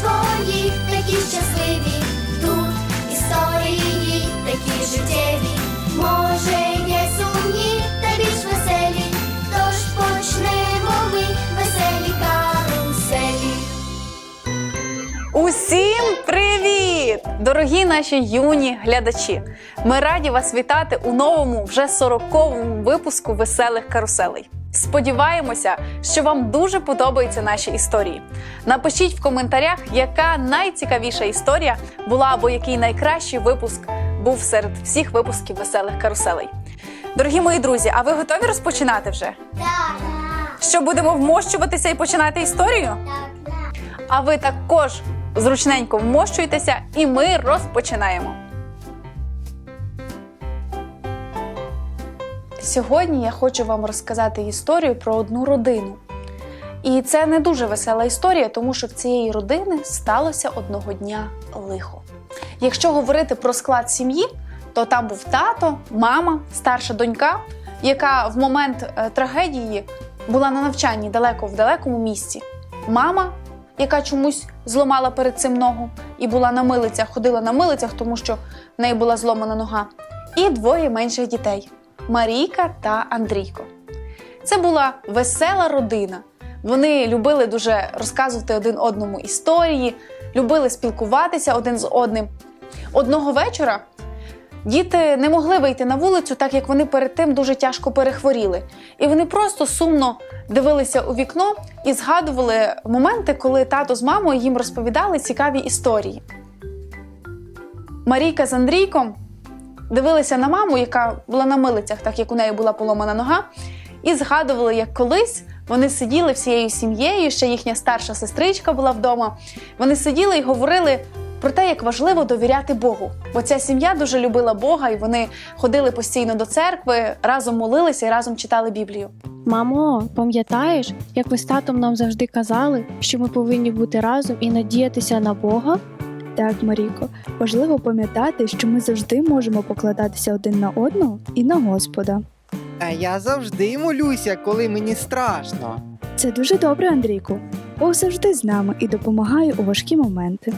свої, такі щасливі. Тут історії такі життєві. Може, є сумні та більш веселі. Тож почнемо ми веселі каруселі. Усім привіт! Дорогі наші юні глядачі! Ми раді вас вітати у новому, вже 40-му випуску веселих каруселей. Сподіваємося, що вам дуже подобаються наші історії. Напишіть в коментарях, яка найцікавіша історія була або який найкращий випуск був серед всіх випусків веселих каруселей. Дорогі мої друзі, а ви готові розпочинати вже? Так, Що будемо вмощуватися і починати історію? так. А ви також зручненько вмощуйтеся, і ми розпочинаємо. Сьогодні я хочу вам розказати історію про одну родину. І це не дуже весела історія, тому що в цієї родини сталося одного дня лихо. Якщо говорити про склад сім'ї, то там був тато, мама, старша донька, яка в момент е, трагедії була на навчанні далеко в далекому місці. Мама, яка чомусь зламала перед цим ногу і була на милицях, ходила на милицях, тому що в неї була зломана нога. І двоє менших дітей Марійка та Андрійко. Це була весела родина. Вони любили дуже розказувати один одному історії, любили спілкуватися один з одним. Одного вечора діти не могли вийти на вулицю, так як вони перед тим дуже тяжко перехворіли. І вони просто сумно дивилися у вікно і згадували моменти, коли тато з мамою їм розповідали цікаві історії. Марійка з Андрійком дивилися на маму, яка була на милицях, так як у неї була поломана нога, і згадували, як колись вони сиділи всією сім'єю, ще їхня старша сестричка була вдома. Вони сиділи і говорили про те, як важливо довіряти Богу. Бо ця сім'я дуже любила Бога, і вони ходили постійно до церкви, разом молилися і разом читали Біблію. Мамо, пам'ятаєш, як ви з татом нам завжди казали, що ми повинні бути разом і надіятися на Бога? Так, Маріко, важливо пам'ятати, що ми завжди можемо покладатися один на одного і на Господа. А я завжди молюся, коли мені страшно. Це дуже добре, Андрійку. Бог завжди з нами і допомагає у важкі моменти.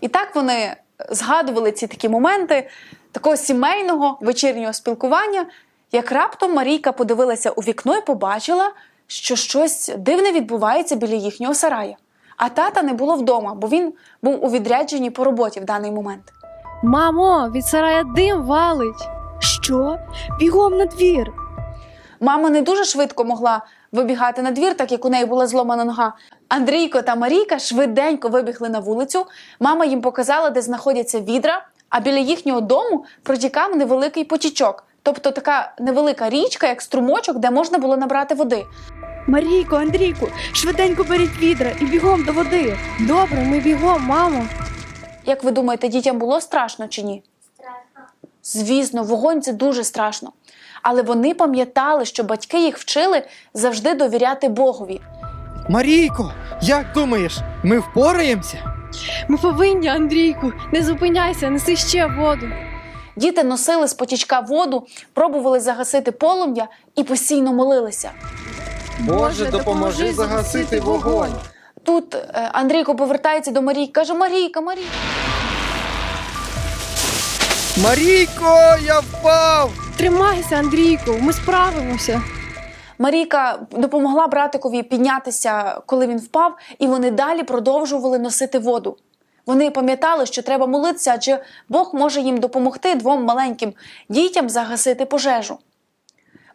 І так вони згадували ці такі моменти такого сімейного вечірнього спілкування, як раптом Марійка подивилася у вікно і побачила, що щось дивне відбувається біля їхнього сарая. А тата не було вдома, бо він був у відрядженні по роботі в даний момент. Мамо, від сарая дим валить. Що? Бігом на двір! Мама не дуже швидко могла вибігати на двір, так як у неї була зломана нога. Андрійко та Марійка швиденько вибігли на вулицю. Мама їм показала, де знаходяться відра, а біля їхнього дому протікав невеликий потічок, тобто така невелика річка, як струмочок, де можна було набрати води. Марійко, Андрійку, швиденько беріть відра і бігом до води. Добре, ми бігом, мамо. Як ви думаєте, дітям було страшно чи ні? Звісно, вогонь це дуже страшно. Але вони пам'ятали, що батьки їх вчили завжди довіряти Богові. Марійко, як думаєш, ми впораємося? Ми повинні, Андрійку, не зупиняйся, неси ще воду. Діти носили з потічка воду, пробували загасити полум'я і постійно молилися. Боже, допоможи загасити вогонь. Тут е, Андрійко повертається до Марійки, каже: Марійка, Марійка. Марійко, я впав! Тримайся, Андрійку, ми справимося. Марійка допомогла братикові піднятися, коли він впав, і вони далі продовжували носити воду. Вони пам'ятали, що треба молитися, адже Бог може їм допомогти двом маленьким дітям загасити пожежу.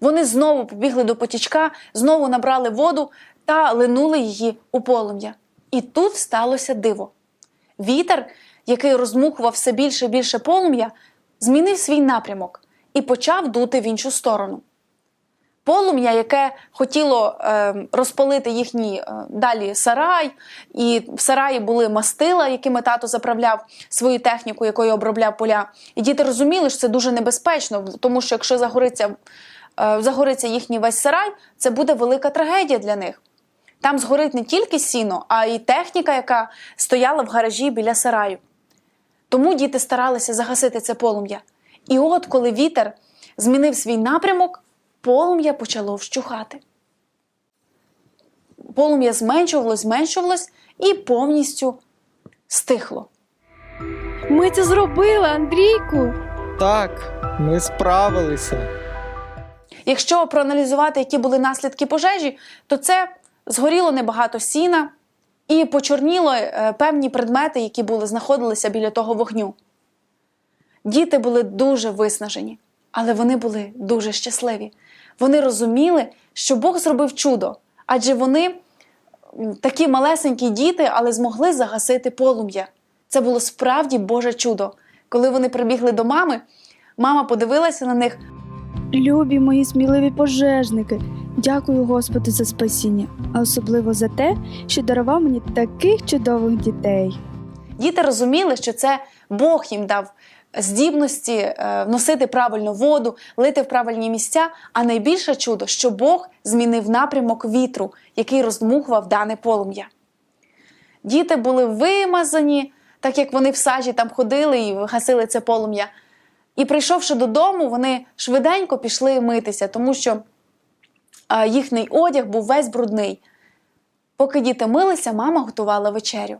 Вони знову побігли до потічка, знову набрали воду та линули її у полум'я. І тут сталося диво. Вітер, який розмухував все більше і більше полум'я, змінив свій напрямок і почав дути в іншу сторону. Полум'я, яке хотіло е, розпалити їхній е, далі сарай, і в сараї були мастила, якими тато заправляв свою техніку, якою обробляв поля. І діти розуміли, що це дуже небезпечно, тому що якщо загориться, загориться їхній весь сарай, це буде велика трагедія для них. Там згорить не тільки сіно, а й техніка, яка стояла в гаражі біля сараю. Тому діти старалися загасити це полум'я. І от коли вітер змінив свій напрямок, полум'я почало вщухати. Полум'я зменшувалось, зменшувалось, і повністю стихло. Ми це зробили, Андрійку. Так, ми справилися. Якщо проаналізувати, які були наслідки пожежі, то це згоріло небагато сіна і почорніло е, певні предмети, які були знаходилися біля того вогню. Діти були дуже виснажені, але вони були дуже щасливі. Вони розуміли, що Бог зробив чудо, адже вони такі малесенькі діти, але змогли загасити полум'я. Це було справді Боже чудо. Коли вони прибігли до мами, мама подивилася на них Любі мої сміливі пожежники, дякую Господу за спасіння, а особливо за те, що дарував мені таких чудових дітей. Діти розуміли, що це Бог їм дав здібності е, носити правильну воду, лити в правильні місця. А найбільше чудо, що Бог змінив напрямок вітру, який роздмухував дане полум'я. Діти були вимазані, так як вони в сажі там ходили і гасили це полум'я. І прийшовши додому, вони швиденько пішли митися, тому що їхній одяг був весь брудний. Поки діти милися, мама готувала вечерю.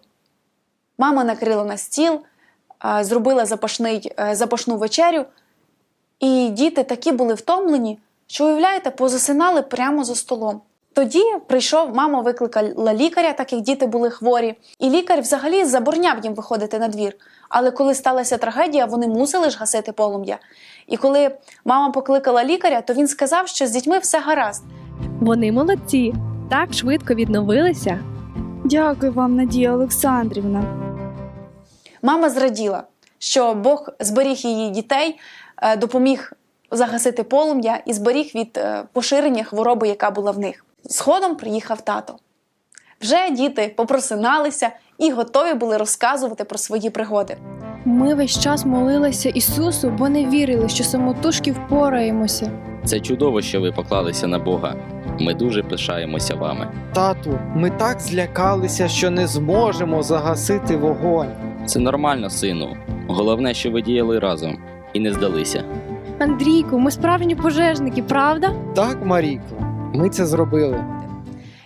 Мама накрила на стіл, зробила запашний, е, запашну вечерю, і діти такі були втомлені, що, уявляєте, позасинали прямо за столом. Тоді прийшов, мама викликала лікаря, так як діти були хворі, і лікар взагалі забороняв їм виходити на двір. Але коли сталася трагедія, вони мусили ж гасити полум'я. І коли мама покликала лікаря, то він сказав, що з дітьми все гаразд. Вони молодці. Так швидко відновилися. Дякую вам, Надія Олександрівна. Мама зраділа, що Бог зберіг її дітей, е, допоміг загасити полум'я і зберіг від е, поширення хвороби, яка була в них. Згодом приїхав тато. Вже діти попросиналися і готові були розказувати про свої пригоди. Ми весь час молилися Ісусу, бо не вірили, що самотужки впораємося. Це чудово, що ви поклалися на Бога. Ми дуже пишаємося вами. Тату, ми так злякалися, що не зможемо загасити вогонь. Це нормально, сину. Головне, що ви діяли разом і не здалися. Андрійку, ми справжні пожежники, правда? Так, Марійко, ми це зробили.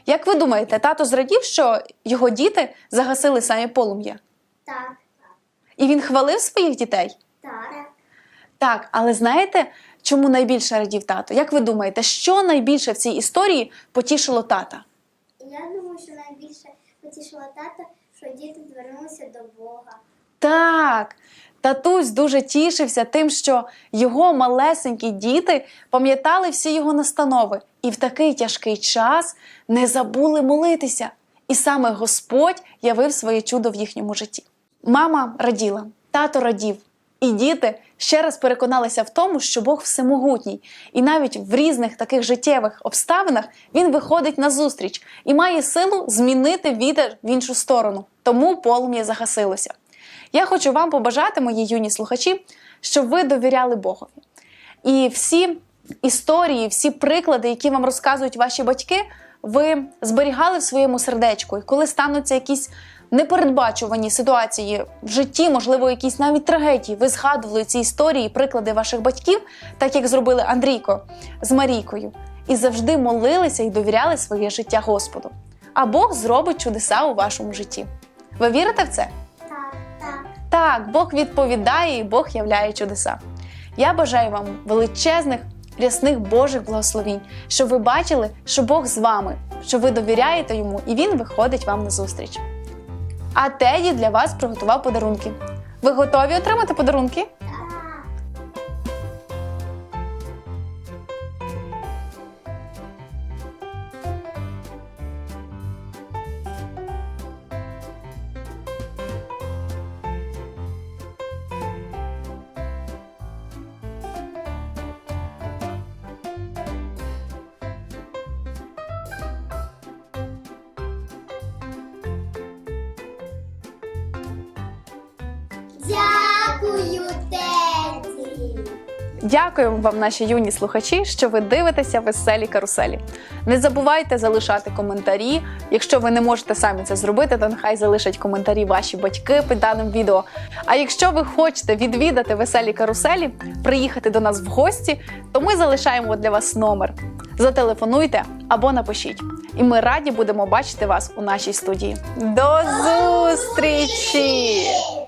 Як ви думаєте, тато зрадів, що його діти загасили самі полум'я? Так, І він хвалив своїх дітей? так. Так, але знаєте, чому найбільше радів тато? Як ви думаєте, що найбільше в цій історії потішило тата? Я думаю, що найбільше потішила тата, що діти звернулися до Бога. Так, татусь дуже тішився тим, що його малесенькі діти пам'ятали всі його настанови і в такий тяжкий час не забули молитися. І саме Господь явив своє чудо в їхньому житті. Мама раділа, тато радів, і діти ще раз переконалися в тому, що Бог всемогутній, і навіть в різних таких життєвих обставинах він виходить на зустріч і має силу змінити вітер в іншу сторону. Тому полум'я загасилося. Я хочу вам побажати, мої юні слухачі, щоб ви довіряли Богові. І всі історії, всі приклади, які вам розказують ваші батьки, ви зберігали в своєму сердечку. І коли стануться якісь непередбачувані ситуації в житті, можливо, якісь навіть трагедії, ви згадували ці історії, приклади ваших батьків, так як зробили Андрійко з Марійкою, і завжди молилися і довіряли своє життя Господу. А Бог зробить чудеса у вашому житті. Ви вірите в це? Так, Бог відповідає і Бог являє чудеса. Я бажаю вам величезних, рясних Божих благословінь, щоб ви бачили, що Бог з вами, що ви довіряєте йому, і Він виходить вам на зустріч. А Теді для вас приготував подарунки. Ви готові отримати подарунки? Дякую вам, наші юні слухачі, що ви дивитеся веселі каруселі. Не забувайте залишати коментарі. Якщо ви не можете самі це зробити, то нехай залишать коментарі ваші батьки під даним відео. А якщо ви хочете відвідати веселі каруселі, приїхати до нас в гості, то ми залишаємо для вас номер. Зателефонуйте або напишіть. І ми раді будемо бачити вас у нашій студії. До зустрічі!